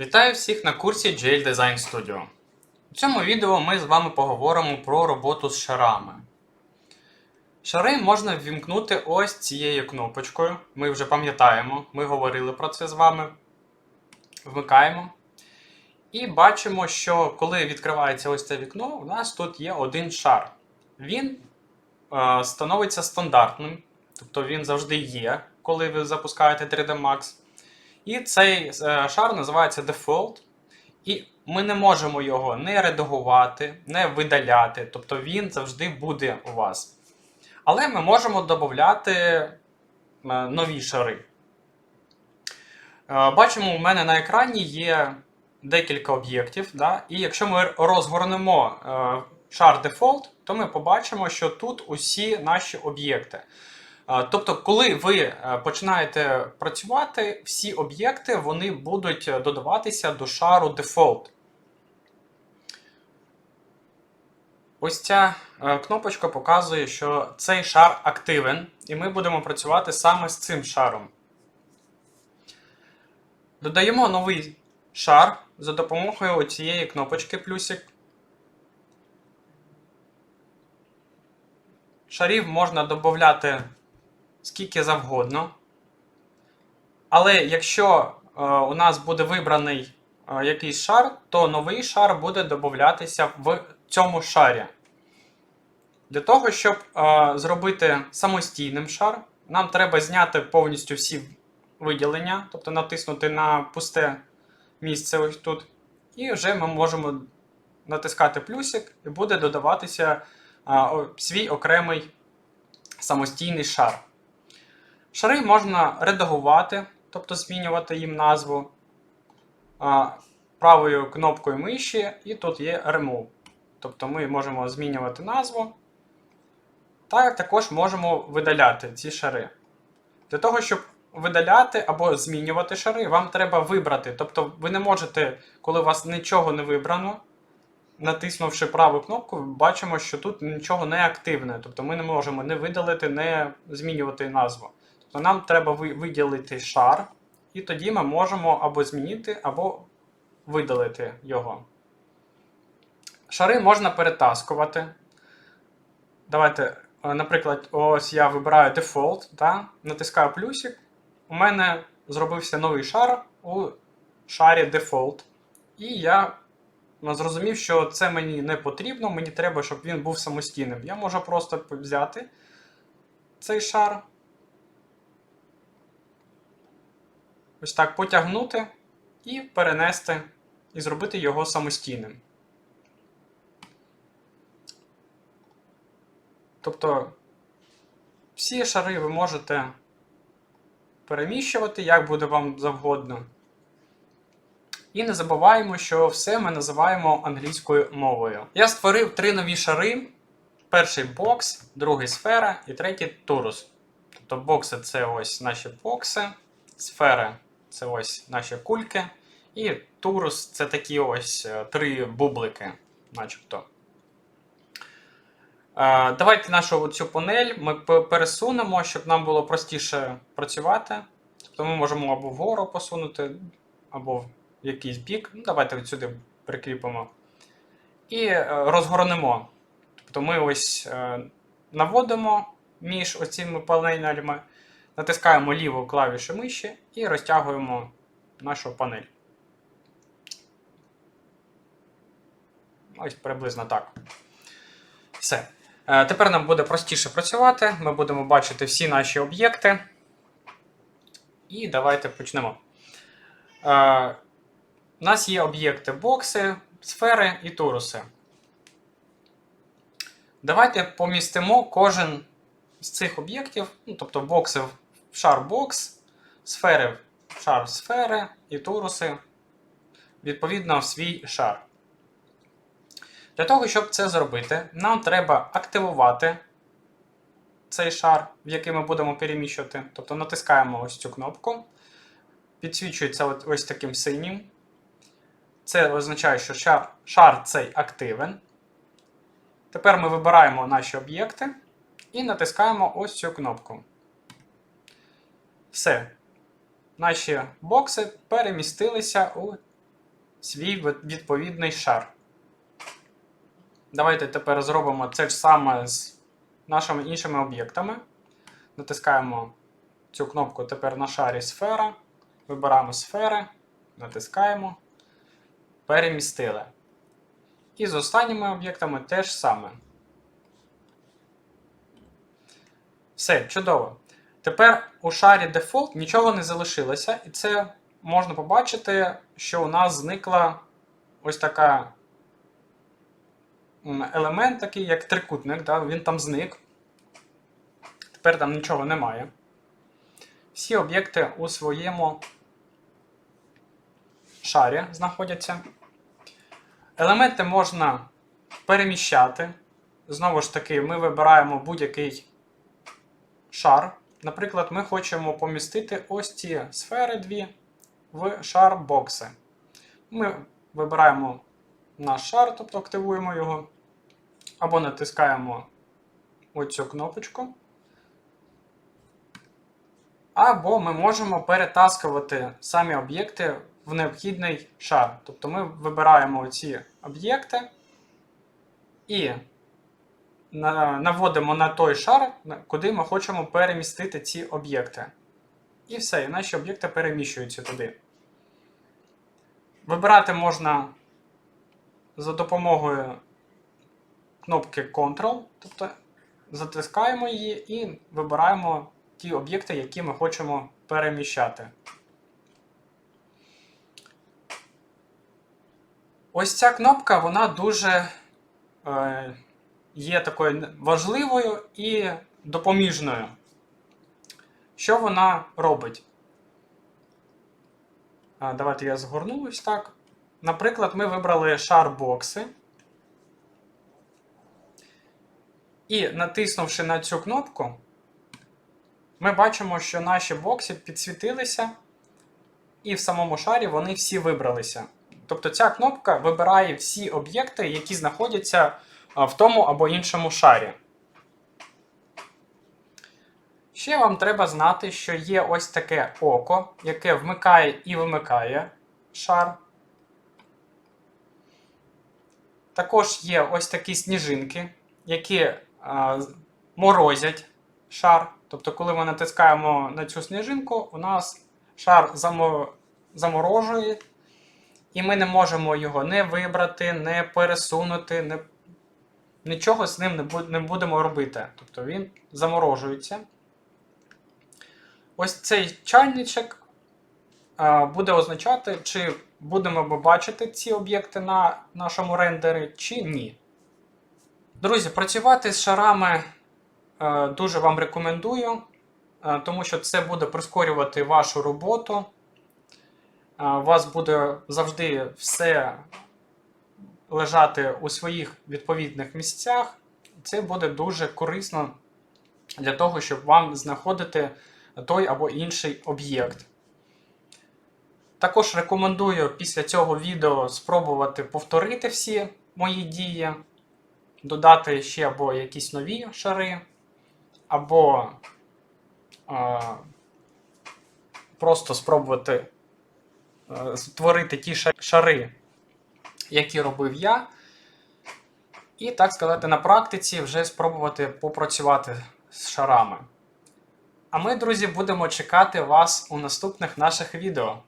Вітаю всіх на курсі GL Design Studio. У цьому відео ми з вами поговоримо про роботу з шарами. Шари можна ввімкнути ось цією кнопочкою. Ми вже пам'ятаємо, ми говорили про це з вами. Вмикаємо. І бачимо, що коли відкривається ось це вікно, у нас тут є один шар. Він е, становиться стандартним, тобто він завжди є, коли ви запускаєте 3D Max. І цей е, шар називається Default. І ми не можемо його не редагувати, не видаляти. Тобто він завжди буде у вас. Але ми можемо додати е, нові шари. Е, Бачимо, у мене на екрані є декілька об'єктів. Да? І якщо ми розгорнемо шар Default, то ми побачимо, що тут усі наші об'єкти. Е, Тобто, коли ви е, починаєте працювати, всі об'єкти вони будуть додаватися до шару Default. Ось ця е, кнопочка показує, що цей шар активен, і ми будемо працювати саме з цим шаром. Додаємо новий шар за допомогою цієї кнопочки плюсик. Шарів можна додати скільки завгодно. Але якщо е, у нас буде вибраний е, якийсь шар, то новий шар буде додатися в цьому шарі. Для того, щоб е, зробити самостійним шар, нам треба зняти повністю всі виділення, тобто натиснути на пусте місце ось тут. І вже ми можемо натискати плюсик, і буде додаватися свій окремий самостійний шар. Шари можна редагувати, тобто змінювати їм назву правою кнопкою миші, і тут є Remove. Тобто ми можемо змінювати назву. Та також можемо видаляти ці шари. Для того, щоб видаляти або змінювати шари, вам треба вибрати. Тобто ви не можете, коли у вас нічого не вибрано, натиснувши праву кнопку, бачимо, що тут нічого не активне. Тобто ми не можемо не видалити, не змінювати назву. Тобто нам треба виділити шар, і тоді ми можемо або змінити, або видалити його. Шари можна перетаскувати. Давайте, е, наприклад, ось я вибираю Default, та, натискаю плюсик. У мене зробився новий шар у шарі Default. І я ну, зрозумів, що це мені не потрібно, мені треба, щоб він був самостійним. Я можу просто взяти цей шар. Ось так потягнути і перенести, і зробити його самостійним. Тобто всі шари ви можете переміщувати, як буде вам завгодно. І не забуваємо, що все ми називаємо англійською мовою. Я створив три нові шари: перший бокс, другий сфера і третій турус. Тобто бокси це ось наші бокси, сфери це ось наші кульки, і турус це такі ось е, три бублики, начебто. Е, Давайте нашу цю панель ми пересунемо, щоб нам було простіше працювати. Тобто ми можемо або вгору посунути, або в якийсь бік. Ну, давайте от сюди прикріпимо. І е, розгорнемо. Тобто ми ось наводимо між оцими панелями, натискаємо ліву клавішу миші і розтягуємо нашу панель. Ось приблизно так. Все. Е, Тепер нам буде простіше працювати. Ми будемо бачити всі наші об'єкти. І давайте почнемо. Е, У нас є об'єкти бокси, сфери і туруси. Давайте помістимо кожен з цих об'єктів, ну, тобто в шар бокс, сфери в шар сфери і туруси, відповідно, в свій шар. Для того, щоб це зробити, нам треба активувати цей шар, в який ми будемо переміщувати. Тобто натискаємо ось цю кнопку. Підсвічується ось таким синім. Це означає, що шар, шар цей активен. Тепер ми вибираємо наші об'єкти і натискаємо ось цю кнопку. Все. Наші бокси перемістилися у свій відповідний шар. Давайте тепер зробимо це ж саме з нашими іншими об'єктами. Натискаємо цю кнопку тепер на шарі сфера. Вибираємо сфери, натискаємо, перемістили. І з останніми об'єктами теж саме. Все, чудово. Тепер у шарі дефолт нічого не залишилося, і це можна побачити, що у нас зникла ось така елемент, такий як трикутник, да? він там зник. Тепер там нічого немає. Всі об'єкти у своєму шарі знаходяться. Елементи можна переміщати. Знову ж таки, ми вибираємо будь-який шар. Наприклад, ми хочемо помістити ось ці сфери дві в шар бокси. Ми вибираємо наш шар, тобто активуємо його, або натискаємо оцю кнопочку. Або ми можемо перетаскувати самі об'єкти в необхідний шар. Тобто ми вибираємо ці об'єкти і наводимо на той шар, куди ми хочемо перемістити ці об'єкти. І все, і наші об'єкти переміщуються туди. Вибирати можна за допомогою кнопки Ctrl, тобто затискаємо її і вибираємо ті об'єкти, які ми хочемо переміщати. Ось ця кнопка, вона дуже е, є такою важливою і допоміжною. Що вона робить? Давайте я згорну ось так. Наприклад, ми вибрали шар бокси. І натиснувши на цю кнопку, ми бачимо, що наші бокси підсвітилися, і в самому шарі вони всі вибралися. Тобто ця кнопка вибирає всі об'єкти, які знаходяться в тому або іншому шарі. Ще вам треба знати, що є ось таке око, яке вмикає і вимикає шар. Також є ось такі сніжинки, які а, морозять шар. Тобто, коли ми натискаємо на цю сніжинку, у нас шар заморожує, і ми не можемо його не вибрати, не пересунути, не... нічого з ним не, будемо робити. Тобто він заморожується. Ось цей чайничок буде означати, чи будемо ми бачити ці об'єкти на нашому рендері, чи ні. Друзі, працювати з шарами е, дуже вам рекомендую, е, тому що це буде прискорювати вашу роботу. Е, У вас буде завжди все лежати у своїх відповідних місцях. Це буде дуже корисно для того, щоб вам знаходити той або інший об'єкт. Також рекомендую після цього відео спробувати повторити всі мої дії, додати ще або якісь нові шари, або е, просто спробувати е, створити ті шари, які робив я. І, так сказати, на практиці вже спробувати попрацювати з шарами. А ми, друзі, будемо чекати вас у наступних наших відео.